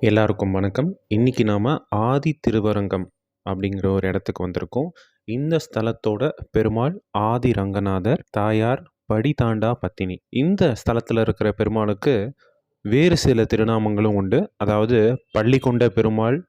எல்லாருக்கும் வணக்கம். இன்றைக்கி நாம் ஆதி திருவரங்கம் அப்படிங்கிற ஒரு இடத்துக்கு வந்திருக்கோம். இந்த ஸ்தலத்தோட பெருமாள் ஆதி ரங்கநாதர் தாயார் படிதாண்டா பத்தினி. இந்த ஸ்தலத்தில் இருக்கிற பெருமாளுக்கு வேறு சில திருநாமங்களும் உண்டு. அதாவது பள்ளிக்கொண்ட பெருமாள்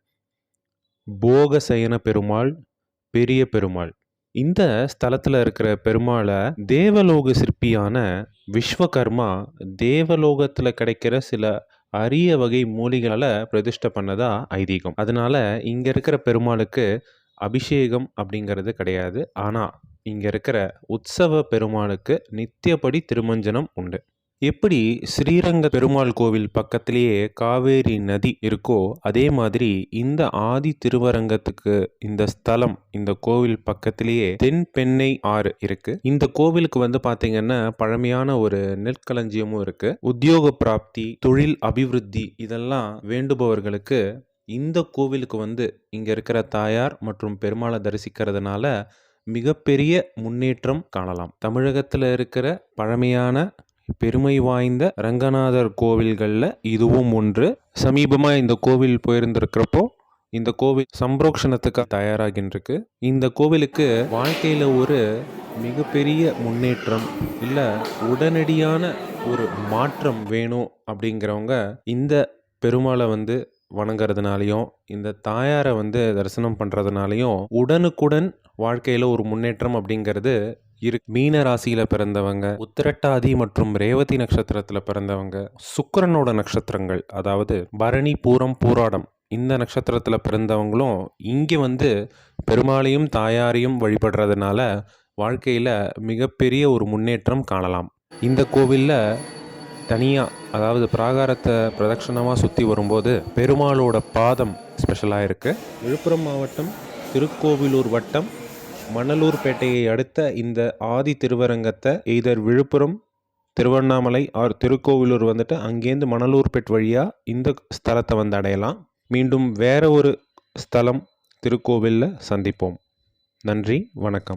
போகசயன பெருமாள் பெரிய பெருமாள். இந்த ஸ்தலத்தில் இருக்கிற பெருமாளை தேவலோக சிற்பியான விஸ்வகர்மா தேவலோகத்தில் கிடைக்கிற சில அரிய வகை மூலிகளால் பிரதிஷ்டை பண்ணதா ஐதீகம். அதனால இங்கே இருக்கிற பெருமாளுக்கு அபிஷேகம் அப்படிங்கிறது கிடையாது. ஆனால் இங்கே இருக்கிற உற்சவ பெருமாளுக்கு நித்தியப்படி திருமஞ்சனம் உண்டு. எப்படி ஸ்ரீரங்க பெருமாள் கோவில் பக்கத்திலேயே காவேரி நதி இருக்கோ அதே மாதிரி இந்த ஆதி திருவரங்கத்துக்கு இந்த ஸ்தலம் இந்த கோவில் பக்கத்திலேயே தென்பெண்ணை ஆறு இருக்கு. இந்த கோவிலுக்கு வந்து பாத்தீங்கன்னா பழமையான ஒரு நெற்களஞ்சியமும் இருக்கு. உத்தியோக பிராப்தி தொழில் அபிவிருத்தி இதெல்லாம் வேண்டுபவர்களுக்கு இந்த கோவிலுக்கு வந்து இங்க இருக்கிற தாயார் மற்றும் பெருமாளை தரிசிக்கிறதுனால மிகப்பெரிய முன்னேற்றம் காணலாம். தமிழகத்தில் இருக்கிற பழமையான பெருமை வாய்ந்த ரங்கநாதர் கோவில்களில் இதுவும் ஒன்று. சமீபமாக இந்த கோவில் போயிருந்திருக்கிறப்போ இந்த கோவில் சம்பரோக்ஷணத்துக்கு தயாராகின்றிருக்கு. இந்த கோவிலுக்கு வாழ்க்கையில் ஒரு மிகப்பெரிய முன்னேற்றம் இல்லை உடனடியான ஒரு மாற்றம் வேணும் அப்படிங்கிறவங்க இந்த பெருமாளை வந்து வணங்குறதுனாலையும் இந்த தாயாரை வந்து தரிசனம் பண்ணுறதுனாலையும் உடனுக்குடன் வாழ்க்கையில் ஒரு முன்னேற்றம் அப்படிங்கிறது இரு மீன ராசியில் பிறந்தவங்க உத்திரட்டாதி மற்றும் ரேவதி நட்சத்திரத்தில் பிறந்தவங்க சுக்கரனோட நட்சத்திரங்கள் அதாவது பரணி பூரம் பூராடம் இந்த நட்சத்திரத்தில் பிறந்தவங்களும் இங்கே வந்து பெருமாளையும் தாயாரையும் வழிபடுறதுனால வாழ்க்கையில் மிகப்பெரிய ஒரு முன்னேற்றம் காணலாம். இந்த கோவிலில் தனியாக அதாவது பிராகாரத்தை பிரதட்சணமாக சுற்றி வரும்போது பெருமாளோட பாதம் ஸ்பெஷலாக இருக்குது விழுப்புரம் மாவட்டம் திருக்கோவிலூர் வட்டம் மணலூர்பேட்டையை அடுத்த இந்த ஆதி திருவரங்கத்தை எய்தர் விழுப்புரம் திருவண்ணாமலை ஆர் திருக்கோவிலூர் வந்துட்டு அங்கேருந்து மணலூர்பேட் வழியாக இந்த ஸ்தலத்தை வந்து அடையலாம். மீண்டும் வேற ஒரு ஸ்தலம் திருக்கோவிலில் சந்திப்போம். நன்றி வணக்கம்.